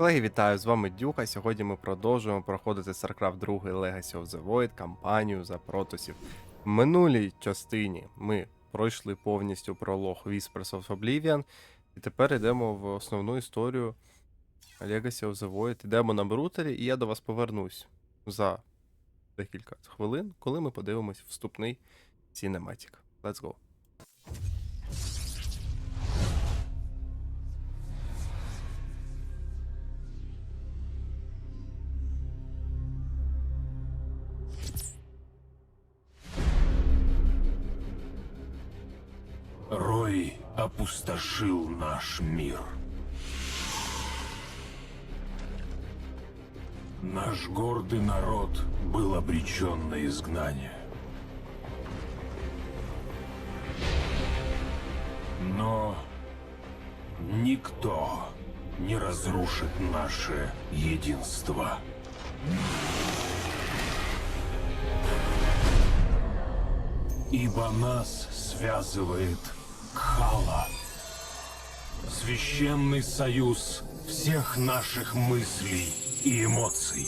Колеги, вітаю! З вами Дюха. Сьогодні ми продовжуємо проходити StarCraft 2 Legacy of the Void кампанію за протосів. В минулій частині ми пройшли повністю пролог Whispers of Oblivion, і тепер йдемо в основну історію Legacy of the Void. Йдемо на брутері, і я до вас повернусь за декілька хвилин, коли ми подивимось вступний Cinematic. Let's go. Опустошил наш мир. Наш гордый народ был обречен на изгнание. Но никто не разрушит наше единство. Ибо нас связывает Кхала. Священный союз всех наших мыслей и эмоций.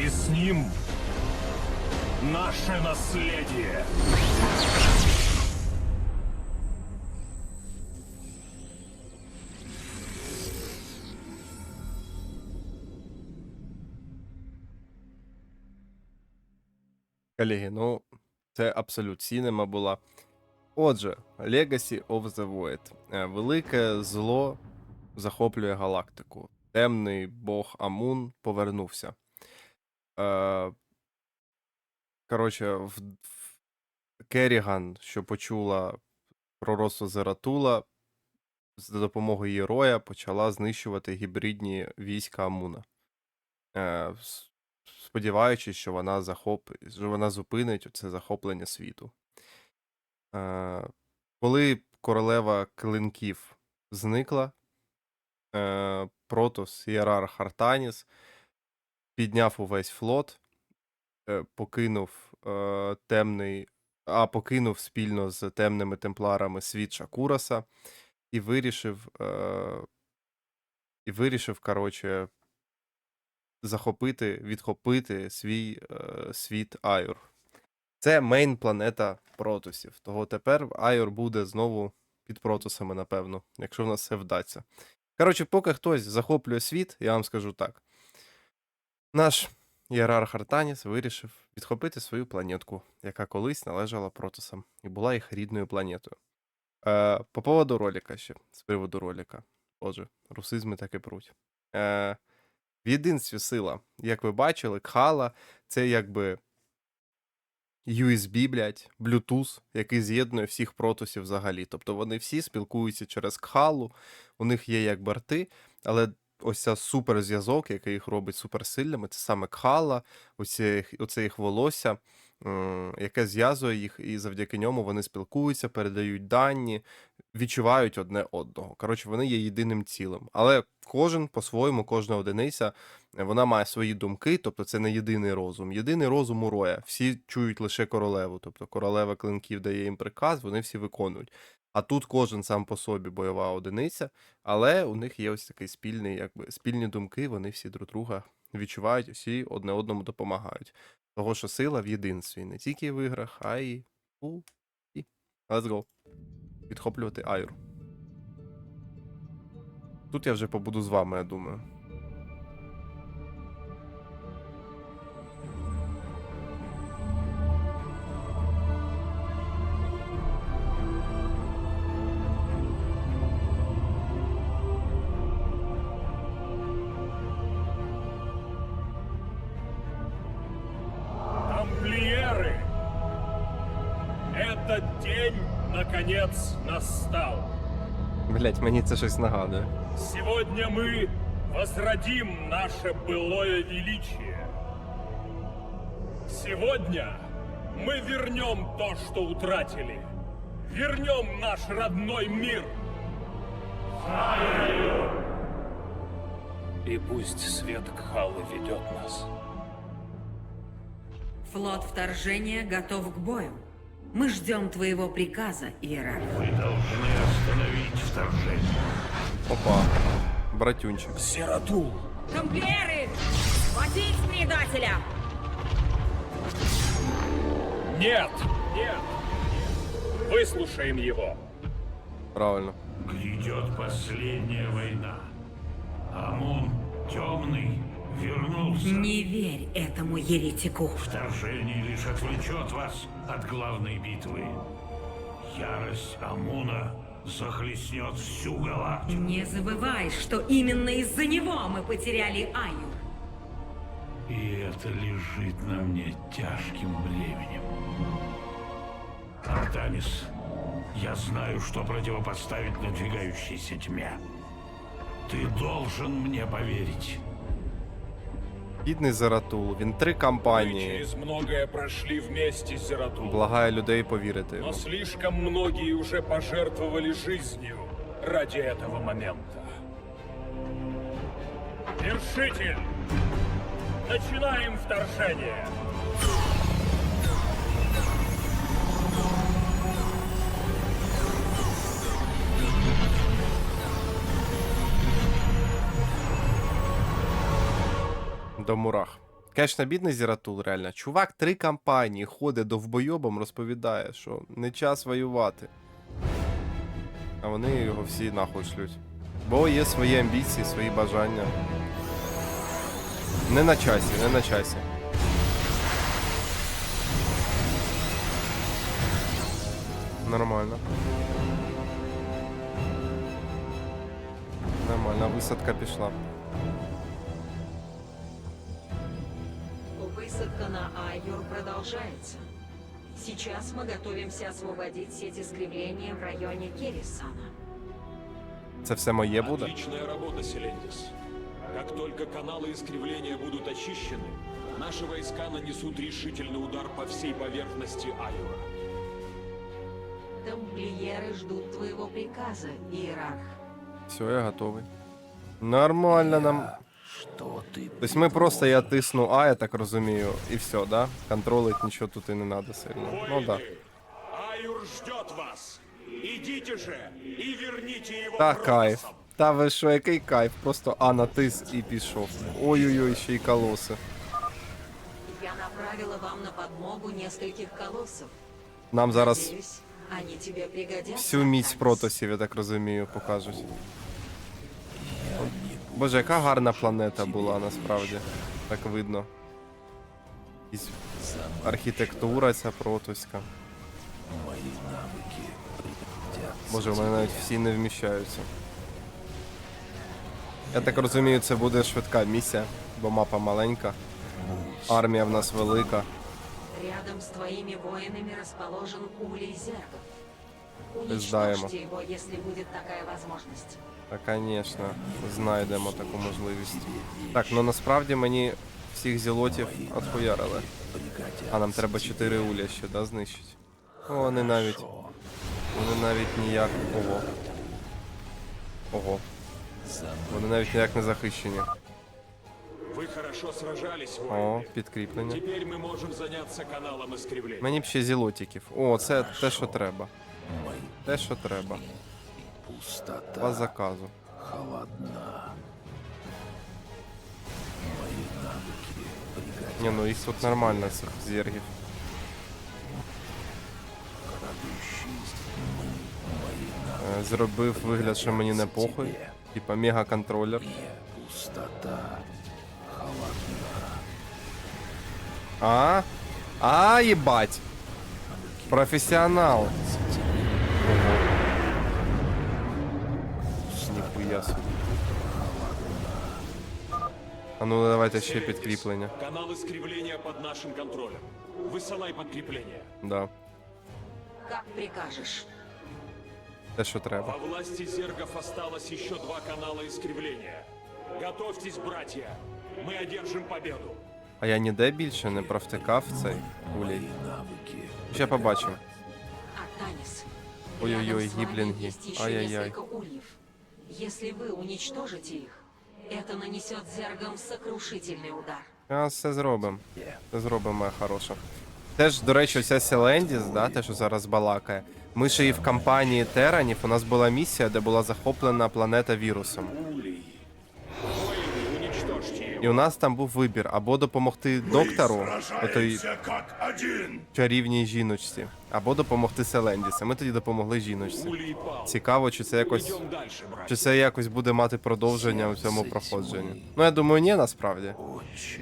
И с ним наше наследие. Колеги, ну це абсолют Сінема була. Отже, Legacy of the Void. Е, Велике зло захоплює галактику. Темний бог Амун повернувся. Е, коротше, в, в Керіган, що почула пророцтво Зератула, за допомогою її почала знищувати гібридні війська Амуна. Е, сподіваючись, що вона захоп... що вона зупинить це захоплення світу. Е, коли королева клинків зникла, е, Протос Ієрарх Артаніс підняв увесь флот, е, покинув е, темний, а покинув спільно з темними темпларами світ Шакураса і вирішив, е, і вирішив, коротше, захопити, відхопити свій світ Айор. Це мейн планета протосів. Того тепер Айор буде знову під протосами, напевно, якщо в нас все вдасться. Коротше, поки хтось захоплює світ, я вам скажу так. Наш Ієрарх Артаніс вирішив відхопити свою планетку, яка колись належала протосам і була їх рідною планетою. Е, по поводу роліка ще, з приводу роліка. Отже, русизми так і пруть. Е, в єдинстві сила, як ви бачили, Кхала це якби USB, блядь, Bluetooth, який з'єднує всіх протусів взагалі. Тобто вони всі спілкуються через кхалу, у них є як борти, але ось ця суперзв'язок, який їх робить суперсильними, це саме кхала, оце, оце їх волосся, яке зв'язує їх, і завдяки ньому вони спілкуються, передають дані, відчувають одне одного. Коротше, вони є єдиним цілим. Але кожен по-своєму, кожна одиниця, е, вона має свої думки, тобто це не єдиний розум. Єдиний розум у Роя. Всі чують лише королеву, тобто королева клинків дає їм приказ, вони всі виконують. А тут кожен сам по собі бойова одиниця, але у них є ось такий спільний, якби спільні думки, вони всі друг друга відчувають, всі одне одному допомагають. Того, що сила в єдинстві, не тільки в іграх, а й у і. Let's go. Підхоплювати Айру. Тут я вже побуду з вами, я думаю. Блять, мені це щось нагадує. Сегодня мы возродим наше былое величие. Сегодня мы вернем то, что утратили. Вернем наш родной мир. И пусть свет Кхалы ведет нас. Флот вторжения готов к бою. Мы ждем твоего приказа, Иерарх. Вы должны остановить вторжение. Опа. Братюнчик. Сиратул! Тамплиеры! Схватить предателя! Нет! Нет! Выслушаем его. Правильно. Грядет последняя война. Не верь этому еретику. Вторжение лишь отвлечет вас от главной битвы. Ярость Амуна захлестнет всю галактику. Не забывай, что именно из-за него мы потеряли Аю. И это лежит на мне тяжким бременем. Артанис, я знаю, что противопоставить надвигающейся тьме. Ты должен мне поверить. Бідний Заратул, він три кампанії. через многое прошли вместе, Зератул. Благає людей повірити. Но слишком многие уже пожертвовали жизнью ради этого момента. Вершитель! Начинаем вторжение! До мурах. Конечно, бідний Зіратул, реально. Чувак три кампанії ходить довбойобом, розповідає, що не час воювати. А вони його всі нахуй шлють. Бо є свої амбіції, свої бажання. Не на часі, не на часі. Нормально. Нормально, висадка пішла. Высадка на Айюр продолжается. Сейчас мы готовимся освободить сеть искривления в районе Керрисана. Це все моє буде? Отличная работа, Селендис. Как только каналы искривления будут очищены, наши войска нанесут решительный удар по всей поверхности Айура. Тамплиеры ждут твоего приказа, Иерарх. Все, я готовий. Нормально нам. Что ты Тобто ми просто я тисну А, я так розумію, і все, да? Контролить нічого тут і не треба сильно. Ну да. Айур ждет вас! Идите же и верните его Та кайф. Та ви що, який кайф? Просто А натис і пішов. Ой-ой-ой, ще й колоси. Я направила вам на подмогу нескольких колоссов. Нам зараз Надеюсь, они тебе пригодятся. всю міць Артанис. протосів, я так розумію, покажуть. Боже, яка гарна планета була насправді. Так видно. Архітектура ця протоська. Боже, в мене навіть всі не вміщаються. Я так розумію, це буде швидка місія, бо мапа маленька. Армія в нас велика. Рядом с твоими воинами расположен Улей. Пиздаємо. Уничтожьте его, если будет такая возможность. Та, звісно, знайдемо таку можливість. Так, ну насправді мені всіх зілотів отхуярили. А нам треба 4 уля ще, да, знищити? О, вони навіть. Вони навіть ніяк. Ого. Ого. Вони навіть ніяк не захищені. Вы хорошо сражались, О, воины. підкріплення. Теперь мы можем заняться каналом искривления. Мені б ще зілотиків. О, це те, що треба. Те, що треба. По заказу. Ні, ну їх тут нормально, цих зергів. Е, Зробив вигляд, що мені не похуй. Типа мега контролер. А? А, ебать. Профессионал. Ніхуя собі. А ну давайте ще підкріплення. Канал искривления под нашим контролем. Высылай подкрепление. Да. Как прикажешь. Те, що треба. Во власти зергов осталось еще два канала искривления. Готовьтесь, братья. Мы одержим победу. А я ніде більше не провтикав цей улей. Ще побачимо. Артанис. Ой-ой-ой, рядом с вами гиблинги. есть еще Ай-яй-яй. несколько ульев. Если вы уничтожите их, это нанесет зергам сокрушительный удар. А, все зробимо. Все зробимо, моя хороша. Теж, до речі, оця Селендіс, да, те, що зараз балакає. Ми ще і в кампанії Теранів у нас була місія, де була захоплена планета вірусом. І у нас там був вибір або допомогти доктору, отой чарівній жіночці, або допомогти Селендісу. Ми тоді допомогли жіночці. Цікаво, чи це якось. Чи це якось буде мати продовження у цьому проходженні? Ну, я думаю, ні, насправді.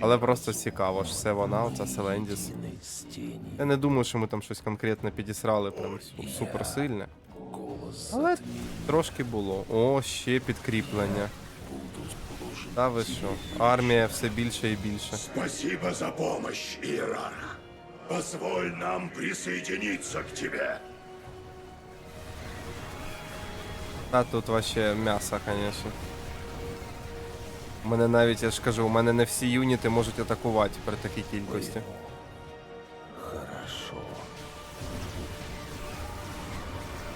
Але просто цікаво, що це вона, оця Селендіс. Я не думаю, що ми там щось конкретно підісрали, прям су- супер сильне. Але трошки було. О, ще підкріплення. Та ви що? Армія все більше і більше. Спасибо за помощь, Иерарх. Позволь нам присоединиться к тебе. Та тут вообще м'ясо, звісно. У мене навіть, я ж кажу, у мене не всі юніти можуть атакувати при такій кількості.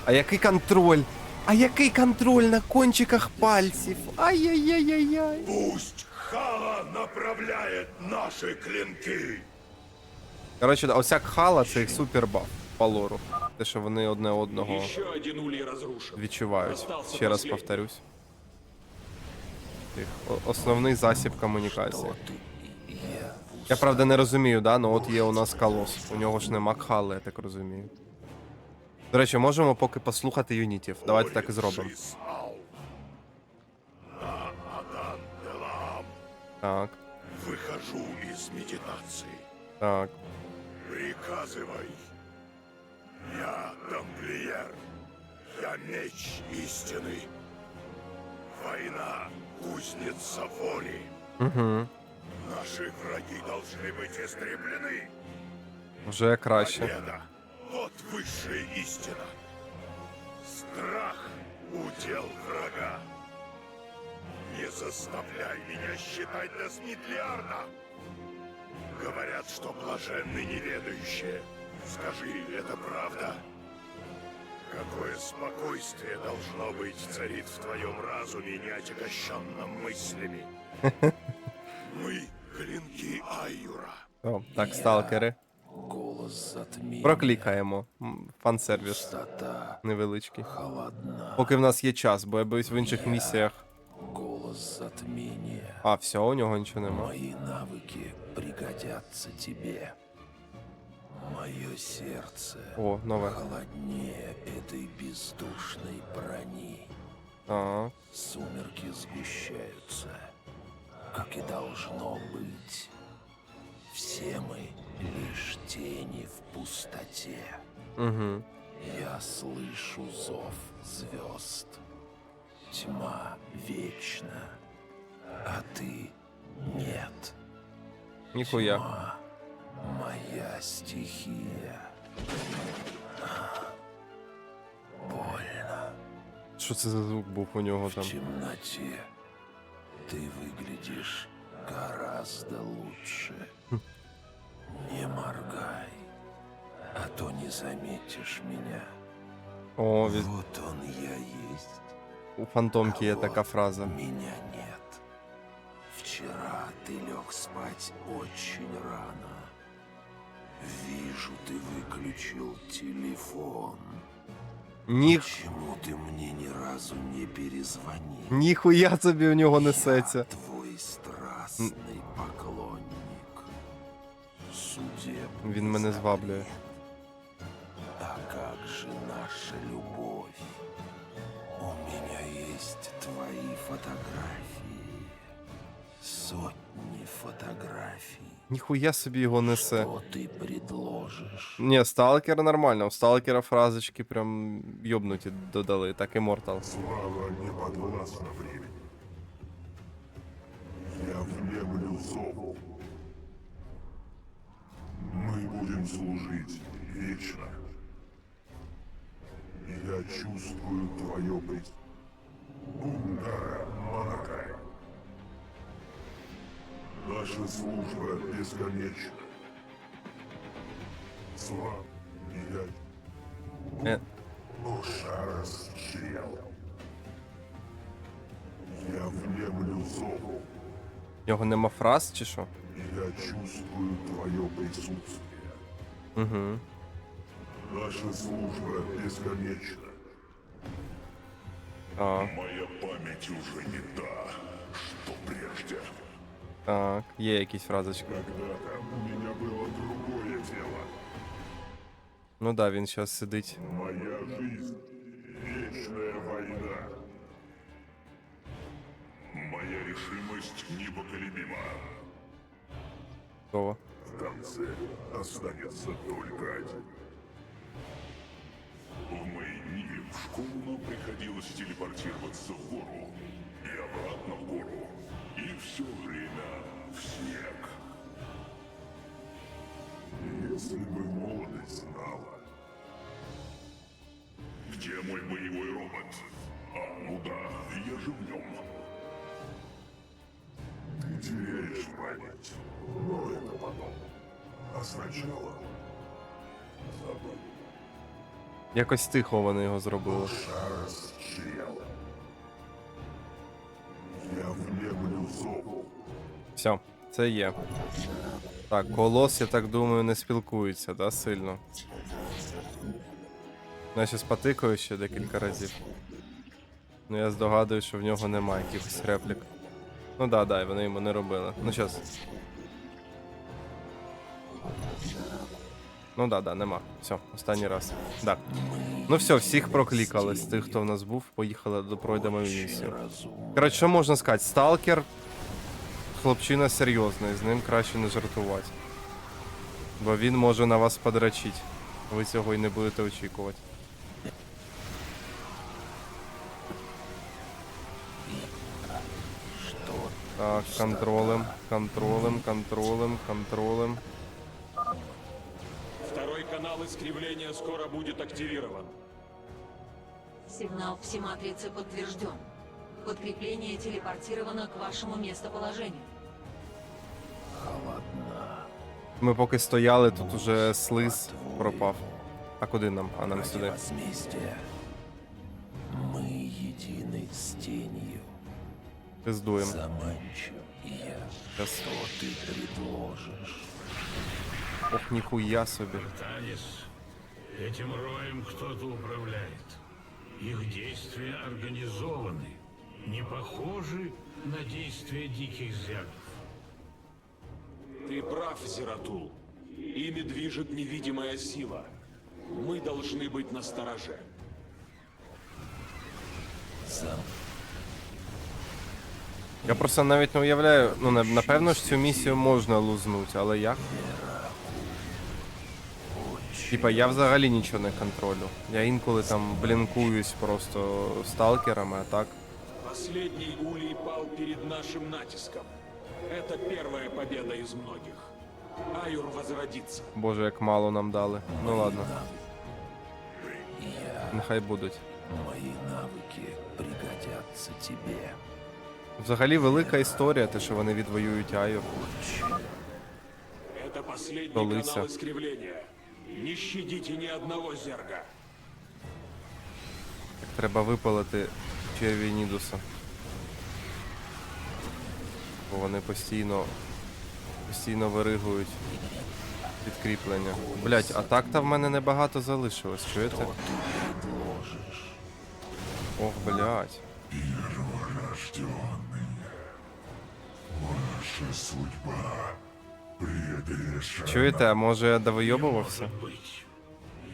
А який контроль? А який контроль на кончиках пальців? Ай-яй-яй-яй-яй. Пусть Хала направляет наши клинки. Коротше, оця кхала це їх супер баф по лору. Те, що вони одне одного Еще один улей разрушен. відчувають. Остался Ще раз последний. повторюсь. Їх о- Основний засіб комунікації. Я правда не розумію, да? Ну от є у нас колос. У нього ж нема кхали, я так розумію. До речі, можемо поки послухати юнітів. Давайте так і зробимо. Шисал. На Адан Делам. Так, Выхожу из медитации. так. Приказывай. Я тамплиер. Я меч истины. Война — кузница воли. Угу. Наши враги должны быть истреблены. Вже краще. Победа — вот высшая истина. Страх — удел врага. Не заставляй меня считать Десмитлиарна. Говорят, что блаженны неведающие. Скажи, это правда? Какое спокойствие должно быть царит в твоем разуме, не отягощенном мыслями. Мы — клинки Айюра. О, так, сталкери. Проклікаємо. М, Фан-сервіс. Невеличкий. Поки в нас є час, бо я боюсь в інших місіях. Голос затмения. А, все, у нього нічого нема. Мои навыки пригодятся тебе. Мое сердце О, нове. холоднее этой бездушной брони. Так. Сумерки сгущаются, как и должно быть. Все мы лишь тени в пустоте. Угу. Я слышу зов звезд. Тьма вечна, а ты нет. Ніхуя. Тьма Моя стихия. Больно. Що це за звук був у нього В там? темноте ты выглядишь гораздо лучше. Не моргай, а то не заметишь меня. О, від... Вот он я есть. у фантомки є а така вот фраза. Меня нет. Вчера ты лег спать очень рано. Вижу, ты выключил телефон. Ні... Почему ты мне ни разу не перезвонил? Ніхуя собі у нього несеться. Я твой страстный поклонник. Він мене зваблює. А как же наша любовь? У меня есть твои фотографии. Сотни фотографий. Ніхуя собі його несе. Что ты предложишь? Ні, сталкер нормально. У сталкера фразочки прям йобнуті додали, так і Мортал. Слава не подвластна времени. Я внемлю зову. Будем служить вечно. Я чувствую твое прис... Ундара Манакай. Наша служба бесконечна. Слава, я Е, Ошарас Чел. Я внемлю зову, в нього нема фраз чи що? я чувствую твое присутствие. Угу. Наша служба бесконечна. Так, Моя память уже не та, что прежде. так, є якісь фразочки. Когда-то у меня было другое дело. Ну да, він зараз сидить. Моя жизнь — вечная война. Моя решимость непоколебима. Готово. Конце останется только один. В мои дни в школу приходилось телепортироваться в гору и обратно в гору. И все время в снег. Если бы молодость знала. Где мой боевой робот? А, ну да, я же в нем. Ты теряешь память, но это потом. А сначала забыл. Якось тихо вони його зробили. Шарас Чел. Я внемлю зову. Все, це є. Так, колос, я так думаю, не спілкується, да, сильно. Я щас потикаю ще декілька разів. Ну я здогадую, що в нього немає якихось реплік. Ну да, да, вони йому не робили. Ну щас. Ну да, да, нема. Все, останній раз. Да. Ну все, всіх проклікали з тих, хто в нас був, поїхали до пройдемо місію. Коротше, що можна сказати? Сталкер хлопчина серйозний, з ним краще не жартувати. Бо він може на вас подрачити. Ви цього і не будете очікувати. Так, контролем, контролем, контролем, контролем. Второй канал искривления скоро будет активирован. Сигнал пси-матрицы подтвержден. Подкрепление телепортировано к вашему местоположению. холодна? Ми поки стояли, тут уже слиз пропав. А куди нам? А нам Ради сюди. возмездия. Пиздуємо. Заманчив я. Щас. Что ты предложишь? Ох, ніхуя собі. Танис, этим роем кто-то управляет. Их действия организованы, не похожи на действия диких зергов. Ты прав, Зератул. Ими движет невидимая сила. Мы должны быть настороже. Зам... Я просто навіть не уявляю, ну на- напевно ж цю місію можна лузнути, але як? Типа я взагалі нічого не контролю. Я інколи там блінкуюсь просто сталкерами, а так. Последний улей пал перед нашим натиском. Это первая победа из многих. Айур возродится. Боже, як мало нам дали. Ну ладно, нехай будуть. Мои навыки пригодятся тебе. Взагалі велика історія, те, що вони відвоюють Айор. Это последний Столица. канал искривления. Не щадите ни одного зерга. Треба випалити черві Нідуса. Бо вони постійно. постійно виригують підкріплення. Блять, а так-то в мене небагато залишилось, чуєте? Ох, блять. Рожденный Ваша судьба предрешена. Чуєте, а може я довийобувався? Может быть.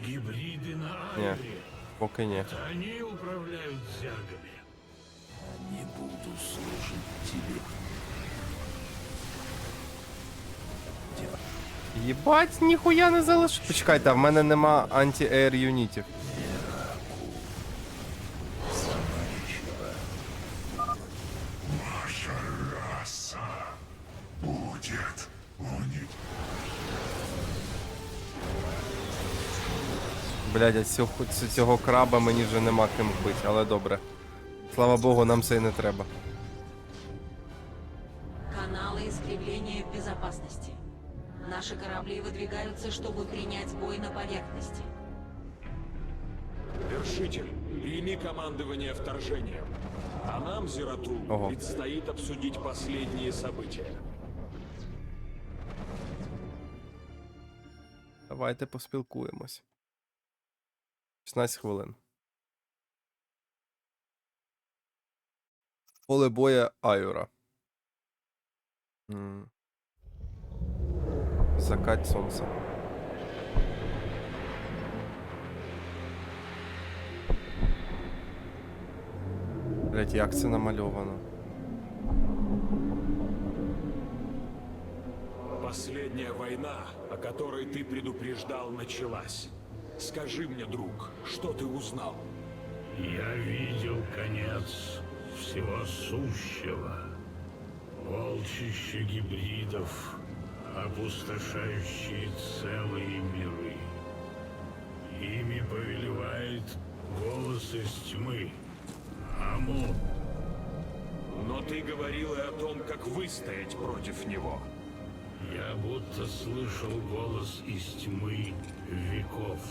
Гибриды на Не. Айре. Поки ні. Это они управляют зергами. Не буду служить тебе. Єбать, ніхуя не залишив. Почекайте, а в мене нема анті-ейр юнітів. Блядь, а цього, ц- цього краба мені вже нема ким вбити, але добре. Слава Богу, нам це і не треба. Каналы искривления в безопасности. Наши корабли выдвигаются, чтобы принять бой на поверхности. Вершитель, прими командование вторжением. А нам, Зератул, Ого. предстоит обсудить последние события. Давайте поспілкуємось. 16 хвилин. Поле боя Айора. М. Закать сонця. Блять, як це намальовано? Последняя война, о которой ты предупреждал, началась. Скажи мне, друг, что ты узнал? Я видел конец всего сущего. Полчища гибридов, опустошающие целые миры. Ими повелевает голос из тьмы. Амон. Но ты говорил и о том, как выстоять против него. Я будто слышал голос из тьмы веков,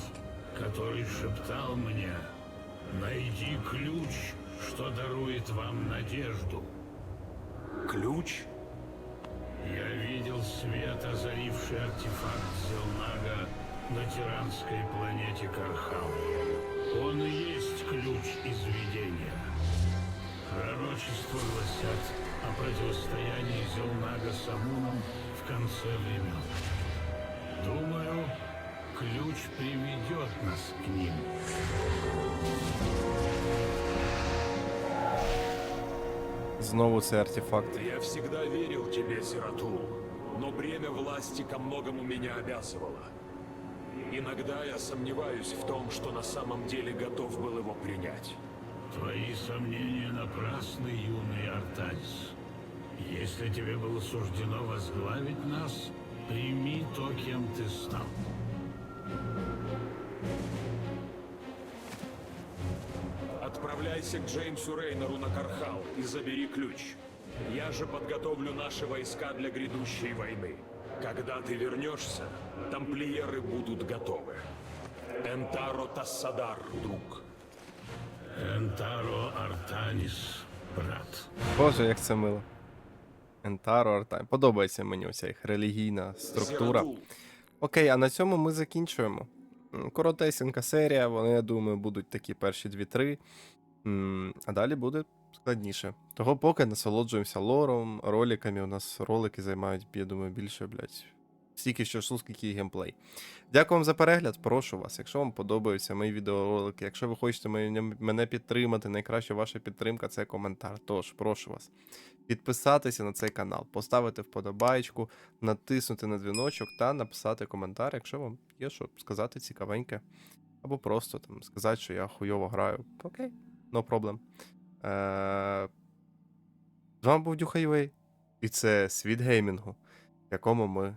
который шептал мне, найди ключ, что дарует вам надежду. Ключ? Я видел свет, озаривший артефакт Зелнага на тиранской планете Кархал. Он и есть ключ из видения. Пророчества гласят о противостоянии Зелнага с Амуном конце времен. Думаю, ключ приведет нас к ним. Знову цей артефакт. Я всегда верил тебе, Зератул, но бремя власти ко многому меня обязывало. Иногда я сомневаюсь в том, что на самом деле готов был его принять. Твои сомнения напрасны, юный Артанис. Если тебе было суждено возглавить нас, прими то, кем ты стал. Отправляйся к Джеймсу Рейнеру на Кархал и забери ключ. Я же подготовлю наши войска для грядущей войны. Когда ты вернешься, тамплиеры будут готовы. Энтаро Тассадар, друг. Энтаро Артанис, брат. Боже, як це мило. Ентаро Артайм. Подобається мені оця їх релігійна структура. Окей, а на цьому ми закінчуємо. Коротесенька серія, вони, я думаю, будуть такі перші дві-три. М, А далі буде складніше. Того поки насолоджуємося лором, роликами. У нас ролики займають, я думаю, більше, блядь. Стільки що часу, скільки і геймплей. Дякую вам за перегляд. Прошу вас. Якщо вам подобаються мої відеоролики, якщо ви хочете мене- підтримати, найкраща ваша підтримка це коментар. Тож, прошу вас. Підписатися на цей канал, поставити вподобайку, натиснути на дзвіночок та написати коментар, якщо вам є що сказати цікавеньке. Або просто там сказати, що я хуйово граю. Окей, no. Е... З вами був Дюхайвей, і це світ геймінгу, в якому ми